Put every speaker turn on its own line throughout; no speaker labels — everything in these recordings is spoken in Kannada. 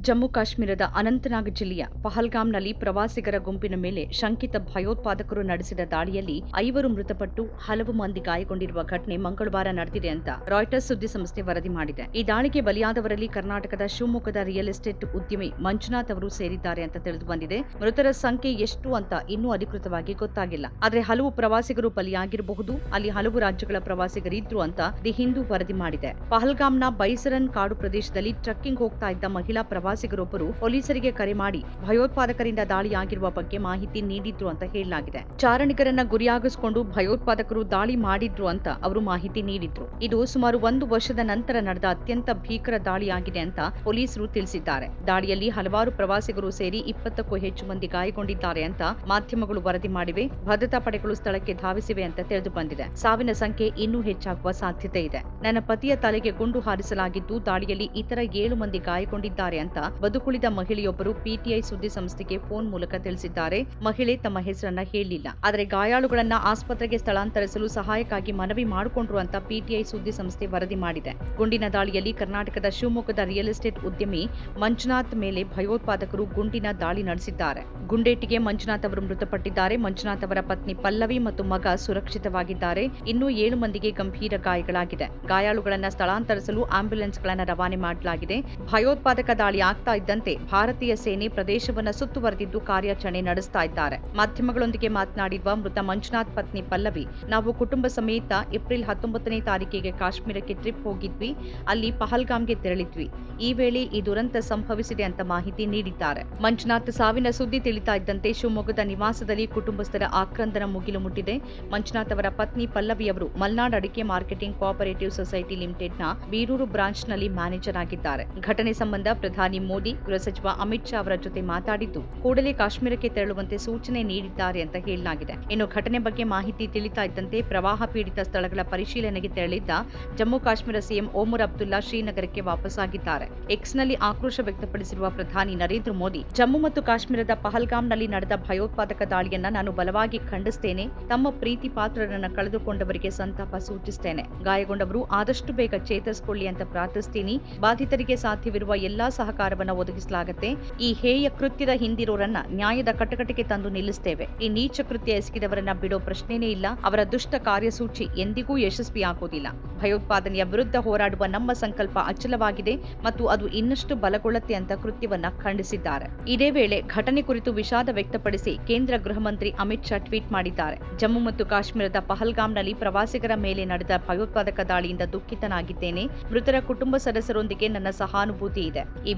ಜಮ್ಮು ಕಾಶ್ಮೀರದ ಅನಂತನಾಗ್ ಜಿಲ್ಲೆಯ ಪಹಲ್ಗಾಮ್ನಲ್ಲಿ ಪ್ರವಾಸಿಗರ ಗುಂಪಿನ ಮೇಲೆ ಶಂಕಿತ ಭಯೋತ್ಪಾದಕರು ನಡೆಸಿದ ದಾಳಿಯಲ್ಲಿ ಐವರು ಮೃತಪಟ್ಟು ಹಲವು ಮಂದಿ ಗಾಯಗೊಂಡಿರುವ ಘಟನೆ ಮಂಗಳವಾರ ನಡೆದಿದೆ ಅಂತ ರಾಯ್ಟರ್ಸ್ ಸುದ್ದಿಸಂಸ್ಥೆ ವರದಿ ಮಾಡಿದೆ. ಈ ದಾಳಿಗೆ ಬಲಿಯಾದವರಲ್ಲಿ ಕರ್ನಾಟಕದ ಶಿವಮೊಗ್ಗದ ರಿಯಲ್ ಎಸ್ಟೇಟ್ ಉದ್ಯಮಿ ಮಂಜುನಾಥ್ ಅವರು ಸೇರಿದ್ದಾರೆ ಅಂತ ತಿಳಿದು ಬಂದಿದೆ. ಮೃತರ ಸಂಖ್ಯೆ ಎಷ್ಟು ಅಂತ ಇನ್ನೂ ಅಧಿಕೃತವಾಗಿ ಗೊತ್ತಾಗಿಲ್ಲ. ಆದರೆ ಹಲವು ಪ್ರವಾಸಿಗರು ಬಲಿಯಾಗಿರಬಹುದು, ಅಲ್ಲಿ ಹಲವು ರಾಜ್ಯಗಳ ಪ್ರವಾಸಿಗರಿದ್ರು ಅಂತ ದಿ ಹಿಂದೂ ವರದಿ ಮಾಡಿದೆ. ಪಹಲ್ಗಾಮ್ನ ಬೈಸರನ್ ಕಾಡು ಪ್ರದೇಶದಲ್ಲಿ ಟ್ರಕ್ಕಿಂಗ್ ಹೋಗ್ತಾ ಇದ್ದ ಮಹಿಳಾ ಪ್ರವಾಸಿಗರೊಬ್ಬರು ಪೊಲೀಸರಿಗೆ ಕರೆ ಮಾಡಿ ಭಯೋತ್ಪಾದಕರಿಂದ ದಾಳಿಯಾಗಿರುವ ಬಗ್ಗೆ ಮಾಹಿತಿ ನೀಡಿದ್ರು ಅಂತ ಹೇಳಲಾಗಿದೆ. ಚಾರಣಿಗರನ್ನ ಗುರಿಯಾಗಿಸಿಕೊಂಡು ಭಯೋತ್ಪಾದಕರು ದಾಳಿ ಮಾಡಿದ್ರು ಅಂತ ಅವರು ಮಾಹಿತಿ ನೀಡಿದ್ರು. ಇದು ಸುಮಾರು ಒಂದು ವರ್ಷದ ನಂತರ ನಡೆದ ಅತ್ಯಂತ ಭೀಕರ ದಾಳಿಯಾಗಿದೆ ಅಂತ ಪೊಲೀಸರು ತಿಳಿಸಿದ್ದಾರೆ. ದಾಳಿಯಲ್ಲಿ ಹಲವಾರು ಪ್ರವಾಸಿಗರು ಸೇರಿ ಇಪ್ಪತ್ತಕ್ಕೂ ಹೆಚ್ಚು ಮಂದಿ ಗಾಯಗೊಂಡಿದ್ದಾರೆ ಅಂತ ಮಾಧ್ಯಮಗಳು ವರದಿ ಮಾಡಿವೆ. ಭದ್ರತಾ ಪಡೆಗಳು ಸ್ಥಳಕ್ಕೆ ಧಾವಿಸಿವೆ ಅಂತ ತಿಳಿದು ಬಂದಿದೆ. ಸಾವಿನ ಸಂಖ್ಯೆ ಇನ್ನೂ ಹೆಚ್ಚಾಗುವ ಸಾಧ್ಯತೆ ಇದೆ. ನನ್ನ ಪತಿಯ ತಲೆಗೆ ಗುಂಡು ಹಾರಿಸಲಾಗಿದ್ದು, ದಾಳಿಯಲ್ಲಿ ಇತರ ಏಳು ಮಂದಿ ಗಾಯಗೊಂಡಿದ್ದಾರೆ ಅಂತ ಬದುಕುಳಿದ ಮಹಿಳೆಯೊಬ್ಬರು ಪಿಟಿಐ ಸುದ್ದಿ ಸಂಸ್ಥೆಗೆ ಫೋನ್ ಮೂಲಕ ತಿಳಿಸಿದ್ದಾರೆ. ಮಹಿಳೆ ತಮ್ಮ ಹೆಸರನ್ನ ಹೇಳಿಲ್ಲ. ಆದರೆ ಗಾಯಾಳುಗಳನ್ನ ಆಸ್ಪತ್ರೆಗೆ ಸ್ಥಳಾಂತರಿಸಲು ಸಹಾಯಕ್ಕಾಗಿ ಮನವಿ ಮಾಡಿಕೊಂಡ್ರು ಅಂತ ಪಿಟಿಐ ಸುದ್ದಿ ಸಂಸ್ಥೆ ವರದಿ ಮಾಡಿದೆ. ಗುಂಡಿನ ದಾಳಿಯಲ್ಲಿ ಕರ್ನಾಟಕದ ಶಿವಮೊಗ್ಗದ ರಿಯಲ್ ಎಸ್ಟೇಟ್ ಉದ್ಯಮಿ ಮಂಜುನಾಥ್ ಮೇಲೆ ಭಯೋತ್ಪಾದಕರು ಗುಂಡಿನ ದಾಳಿ ನಡೆಸಿದ್ದಾರೆ. ಗುಂಡೇಟಿಗೆ ಮಂಜುನಾಥ್ ಅವರು ಮೃತಪಟ್ಟಿದ್ದಾರೆ. ಮಂಜುನಾಥ್ ಅವರ ಪತ್ನಿ ಪಲ್ಲವಿ ಮತ್ತು ಮಗ ಸುರಕ್ಷಿತವಾಗಿದ್ದಾರೆ. ಇನ್ನೂ ಏಳು ಮಂದಿಗೆ ಗಂಭೀರ ಗಾಯಗಳಾಗಿದೆ. ಗಾಯಾಳುಗಳನ್ನ ಸ್ಥಳಾಂತರಿಸಲು ಆಂಬ್ಯುಲೆನ್ಸ್ಗಳನ್ನ ರವಾನೆ ಮಾಡಲಾಗಿದೆ. ಭಯೋತ್ಪಾದಕ ದಾಳಿ ಆಗ್ತಾ ಇದ್ದಂತೆ ಭಾರತೀಯ ಸೇನೆ ಪ್ರದೇಶವನ್ನ ಸುತ್ತುವರೆದಿದ್ದು ಕಾರ್ಯಾಚರಣೆ ನಡೆಸ್ತಾ ಇದ್ದಾರೆ. ಮಾಧ್ಯಮಗಳೊಂದಿಗೆ ಮಾತನಾಡಿರುವ ಮೃತ ಮಂಜುನಾಥ್ ಪತ್ನಿ ಪಲ್ಲವಿ, ನಾವು ಕುಟುಂಬ ಸಮೇತ ಏಪ್ರಿಲ್ ಹತ್ತೊಂಬತ್ತನೇ ತಾರೀಕಿಗೆ ಕಾಶ್ಮೀರಕ್ಕೆ ಟ್ರಿಪ್ ಹೋಗಿದ್ವಿ, ಅಲ್ಲಿ ಪಹಲ್ಗಾಮ್ಗೆ ತೆರಳಿದ್ವಿ. ಈ ವೇಳೆ ಈ ದುರಂತ ಸಂಭವಿಸಿದೆ ಅಂತ ಮಾಹಿತಿ ನೀಡಿದ್ದಾರೆ. ಮಂಜುನಾಥ್ ಸಾವಿನ ಸುದ್ದಿ ತಿಳಿತಾ ಇದ್ದಂತೆ ಶಿವಮೊಗ್ಗದ ನಿವಾಸದಲ್ಲಿ ಕುಟುಂಬಸ್ಥರ ಆಕ್ರಂದನ ಮುಗಿಲು ಮುಟ್ಟಿದೆ. ಮಂಜುನಾಥ್ ಅವರ ಪತ್ನಿ ಪಲ್ಲವಿ ಅವರು ಮಲ್ನಾಡ್ ಅಡಿಕೆ ಮಾರ್ಕೆಟಿಂಗ್ ಕೋಆಪರೇಟಿವ್ ಸೊಸೈಟಿ ಲಿಮಿಟೆಡ್ನ ಬೀರೂರು ಬ್ರಾಂಚ್ನಲ್ಲಿ ಮ್ಯಾನೇಜರ್ ಆಗಿದ್ದಾರೆ. ಘಟನೆ ಸಂಬಂಧ ಪ್ರಧಾನಿ ಮೋದಿ ಗೃಹ ಸಚಿವ ಅಮಿತ್ ಶಾ ಅವರ ಜೊತೆ ಮಾತಾಡಿದ್ದು, ಕೂಡಲೇ ಕಾಶ್ಮೀರಕ್ಕೆ ತೆರಳುವಂತೆ ಸೂಚನೆ ನೀಡಿದ್ದಾರೆ ಅಂತ ಹೇಳಲಾಗಿದೆ. ಇನ್ನು ಘಟನೆ ಬಗ್ಗೆ ಮಾಹಿತಿ ತಿಳಿತಾ ಇದ್ದಂತೆ ಪ್ರವಾಹ ಪೀಡಿತ ಸ್ಥಳಗಳ ಪರಿಶೀಲನೆಗೆ ತೆರಳಿದ್ದ ಜಮ್ಮು ಕಾಶ್ಮೀರ ಸಿಎಂ ಓಮರ್ ಅಬ್ದುಲ್ಲಾ ಶ್ರೀನಗರಕ್ಕೆ ವಾಪಸ್ಸಾಗಿದ್ದಾರೆ. ಎಕ್ಸ್ನಲ್ಲಿ ಆಕ್ರೋಶ ವ್ಯಕ್ತಪಡಿಸಿರುವ ಪ್ರಧಾನಿ ನರೇಂದ್ರ ಮೋದಿ, ಜಮ್ಮು ಮತ್ತು ಕಾಶ್ಮೀರದ ಪಹಲ್ಗಾಮ್ನಲ್ಲಿ ನಡೆದ ಭಯೋತ್ಪಾದಕ ದಾಳಿಯನ್ನ ನಾನು ಬಲವಾಗಿ ಖಂಡಿಸ್ತೇನೆ, ತಮ್ಮ ಪ್ರೀತಿ ಪಾತ್ರರನ್ನು ಕಳೆದುಕೊಂಡವರಿಗೆ ಸಂತಾಪ ಸೂಚಿಸುತ್ತೇನೆ ಗಾಯಗೊಂಡವರು ಆದಷ್ಟು ಬೇಗ ಚೇತರಿಸಿಕೊಳ್ಳಿ ಅಂತ ಪ್ರಾರ್ಥಿಸ್ತೀನಿ. ಬಾಧಿತರಿಗೆ ಸಾಧ್ಯವಿರುವ ಎಲ್ಲಾ ಸಹಕಾರವನ್ನ ಒದಗಿಸಲಾಗುತ್ತೆ. ಈ ಹೇಯ ಕೃತ್ಯದ ಹಿಂದಿರೋರನ್ನ ನ್ಯಾಯದ ಕಟಕಟೆಗೆ ತಂದು ನಿಲ್ಲಿಸ್ತೇವೆ. ಈ ನೀಚ ಕೃತ್ಯ ಎಸಗಿದವರನ್ನ ಬಿಡೋ ಪ್ರಶ್ನೆನೇ ಇಲ್ಲ. ಅವರ ದುಷ್ಟ ಕಾರ್ಯಸೂಚಿ ಎಂದಿಗೂ ಯಶಸ್ವಿಯಾಗುವುದಿಲ್ಲ ಭಯೋತ್ಪಾದನೆಯ ವಿರುದ್ಧ ಹೋರಾಡುವ ನಮ್ಮ ಸಂಕಲ್ಪ ಅಚಲವಾಗಿದೆ ಮತ್ತು ಅದು ಇನ್ನಷ್ಟು ಬಲಗೊಳ್ಳುತ್ತೆ ಅಂತ ಕೃತ್ಯವನ್ನ ಖಂಡಿಸಿದ್ದಾರೆ. ಇದೇ ವೇಳೆ ಘಟನೆ ಕುರಿತು ವಿಷಾದ ವ್ಯಕ್ತಪಡಿಸಿ ಕೇಂದ್ರ ಗೃಹ ಮಂತ್ರಿ ಅಮಿತ್ ಶಾ ಟ್ವೀಟ್ ಮಾಡಿದ್ದಾರೆ. ಜಮ್ಮು ಮತ್ತು ಕಾಶ್ಮೀರದ ಪಹಲ್ಗಾಮ್ನಲ್ಲಿ ಪ್ರವಾಸಿಗರ ಮೇಲೆ ನಡೆದ ಭಯೋತ್ಪಾದಕ ದಾಳಿಯಿಂದ ದುಃಖಿತನಾಗಿದ್ದೇನೆ. ಮೃತರ ಕುಟುಂಬ ಸದಸ್ಯರೊಂದಿಗೆ ನನ್ನ ಸಹಾನುಭೂತಿ ಇದೆ. ಈ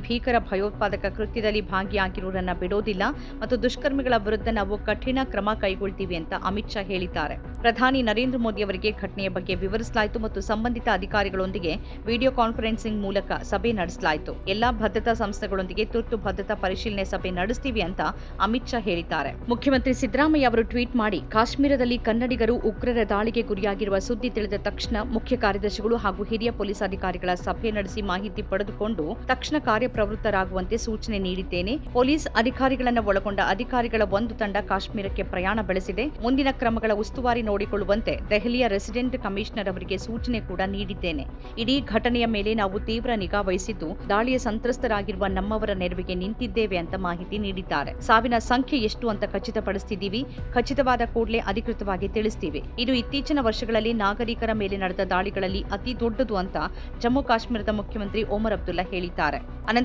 ಭಯೋತ್ಪಾದಕ ಕೃತ್ಯದಲ್ಲಿ ಭಾಗಿಯಾಗಿರುವುದನ್ನ ಬಿಡೋದಿಲ್ಲ ಮತ್ತು ದುಷ್ಕರ್ಮಿಗಳ ವಿರುದ್ಧ ನಾವು ಕಠಿಣ ಕ್ರಮ ಕೈಗೊಳ್ತೀವಿ ಅಂತ ಅಮಿತ್ ಶಾ ಹೇಳಿದ್ದಾರೆ. ಪ್ರಧಾನಿ ನರೇಂದ್ರ ಮೋದಿ ಅವರಿಗೆ ಘಟನೆಯ ಬಗ್ಗೆ ವಿವರಿಸಲಾಯಿತು ಮತ್ತು ಸಂಬಂಧಿತ ಅಧಿಕಾರಿಗಳೊಂದಿಗೆ ವಿಡಿಯೋ ಕಾನ್ಫರೆನ್ಸಿಂಗ್ ಮೂಲಕ ಸಭೆ ನಡೆಸಲಾಯಿತು. ಎಲ್ಲಾ ಭದ್ರತಾ ಸಂಸ್ಥೆಗಳೊಂದಿಗೆ ತುರ್ತು ಭದ್ರತಾ ಪರಿಶೀಲನೆ ಸಭೆ ನಡೆಸ್ತೀವಿ ಅಂತ ಅಮಿತ್ ಶಾ ಹೇಳಿದ್ದಾರೆ. ಮುಖ್ಯಮಂತ್ರಿ ಸಿದ್ದರಾಮಯ್ಯ ಅವರು ಟ್ವೀಟ್ ಮಾಡಿ, ಕಾಶ್ಮೀರದಲ್ಲಿ ಕನ್ನಡಿಗರು ಉಗ್ರರ ದಾಳಿಗೆ ಗುರಿಯಾಗಿರುವ ಸುದ್ದಿ ತಿಳಿದ ತಕ್ಷಣ ಮುಖ್ಯ ಕಾರ್ಯದರ್ಶಿಗಳು ಹಾಗೂ ಹಿರಿಯ ಪೊಲೀಸ್ ಅಧಿಕಾರಿಗಳ ಸಭೆ ನಡೆಸಿ ಮಾಹಿತಿ ಪಡೆದುಕೊಂಡು ತಕ್ಷಣ ಕಾರ್ಯಪ್ರವೃತ್ತರಾಗುವಂತೆ ಸೂಚನೆ ನೀಡಿದ್ದೇನೆ. ಪೊಲೀಸ್ ಅಧಿಕಾರಿಗಳನ್ನು ಒಳಗೊಂಡ ಅಧಿಕಾರಿಗಳ ಒಂದು ತಂಡ ಕಾಶ್ಮೀರಕ್ಕೆ ಪ್ರಯಾಣ ಬೆಳೆಸಿದೆ. ಮುಂದಿನ ಕ್ರಮಗಳ ಉಸ್ತುವಾರಿ ನೋಡಿಕೊಳ್ಳುವಂತೆ ದೆಹಲಿಯ ರೆಸಿಡೆಂಟ್ ಕಮಿಷನರ್ ಅವರಿಗೆ ಸೂಚನೆ ಕೂಡ ನೀಡಿದ್ದೇನೆ. ಇಡೀ ಘಟನೆಯ ಮೇಲೆ ನಾವು ತೀವ್ರ ನಿಗಾ ವಹಿಸಿದ್ದು, ದಾಳಿಯ ಸಂತ್ರಸ್ತರಾಗಿರುವ ನಮ್ಮವರ ನೆರವಿಗೆ ನಿಂತಿದ್ದೇವೆ ಅಂತ ಮಾಹಿತಿ ನೀಡಿದ್ದಾರೆ. ಸಾವಿನ ಸಂಖ್ಯೆ ಎಷ್ಟು ಅಂತ ಖಚಿತಪಡಿಸುತ್ತಿದ್ದೀವಿ ಖಚಿತವಾದ ಕೂಡಲೇ ಅಧಿಕೃತವಾಗಿ ತಿಳಿಸ್ತೀವಿ. ಇದು ಇತ್ತೀಚಿನ ವರ್ಷಗಳಲ್ಲಿ ನಾಗರಿಕರ ಮೇಲೆ ನಡೆದ ದಾಳಿಗಳಲ್ಲಿ ಅತಿ ದೊಡ್ಡದು ಅಂತ ಜಮ್ಮು ಕಾಶ್ಮೀರದ ಮುಖ್ಯಮಂತ್ರಿ ಓಮರ್ ಅಬ್ದುಲ್ಲಾ ಹೇಳಿದ್ದಾರೆ.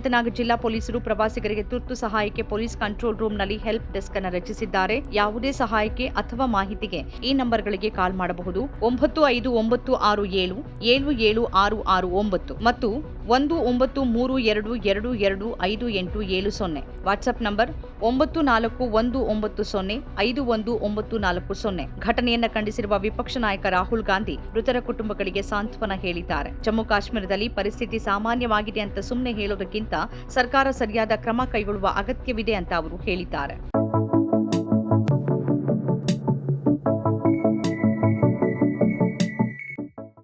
ಅನಂತನಾಗ್ ಜಿಲ್ಲಾ ಪೊಲೀಸರು ಪ್ರವಾಸಿಗರಿಗೆ ತುರ್ತು ಸಹಾಯಕ್ಕೆ ಪೊಲೀಸ್ ಕಂಟ್ರೋಲ್ ರೂಮ್ನಲ್ಲಿ ಹೆಲ್ಪ್ ಡೆಸ್ಕ್ ಅನ್ನು ರಚಿಸಿದ್ದಾರೆ. ಯಾವುದೇ ಸಹಾಯಕ್ಕೆ ಅಥವಾ ಮಾಹಿತಿಗೆ ಈ ನಂಬರ್ಗಳಿಗೆ ಕಾಲ್ ಮಾಡಬಹುದು. ಒಂಬತ್ತು ಐದು ಒಂಬತ್ತು ಆರು ಏಳು ಏಳು ಏಳು ಆರು ಆರು ಒಂಬತ್ತು ಮತ್ತು ಒಂದು ಒಂಬತ್ತು ಮೂರು ಎರಡು ಎರಡು ಎರಡು ಐದು ಎಂಟು ಏಳು ಸೊನ್ನೆ. ವಾಟ್ಸ್ಆಪ್ ನಂಬರ್ ಒಂಬತ್ತು ನಾಲ್ಕು ಒಂದು ಒಂಬತ್ತು ಸೊನ್ನೆ, ಐದು ಒಂದು ಒಂಬತ್ತು ನಾಲ್ಕು ಸೊನ್ನೆ. ಘಟನೆಯನ್ನ ಖಂಡಿಸಿರುವ ವಿಪಕ್ಷ ನಾಯಕ ರಾಹುಲ್ ಗಾಂಧಿ ಮೃತರ ಕುಟುಂಬಗಳಿಗೆ ಸಾಂತ್ವನ ಹೇಳಿದ್ದಾರೆ. ಜಮ್ಮು ಕಾಶ್ಮೀರದಲ್ಲಿ ಪರಿಸ್ಥಿತಿ ಸಾಮಾನ್ಯವಾಗಿದೆ ಅಂತ ಸುಮ್ಮನೆ ಹೇಳೋದಕ್ಕಿಂತ ಸರ್ಕಾರ ಸರಿಯಾದ ಕ್ರಮ ಕೈಗೊಳ್ಳುವ ಅಗತ್ಯವಿದೆ ಅಂತ ಅವರು ಹೇಳಿದ್ದಾರೆ.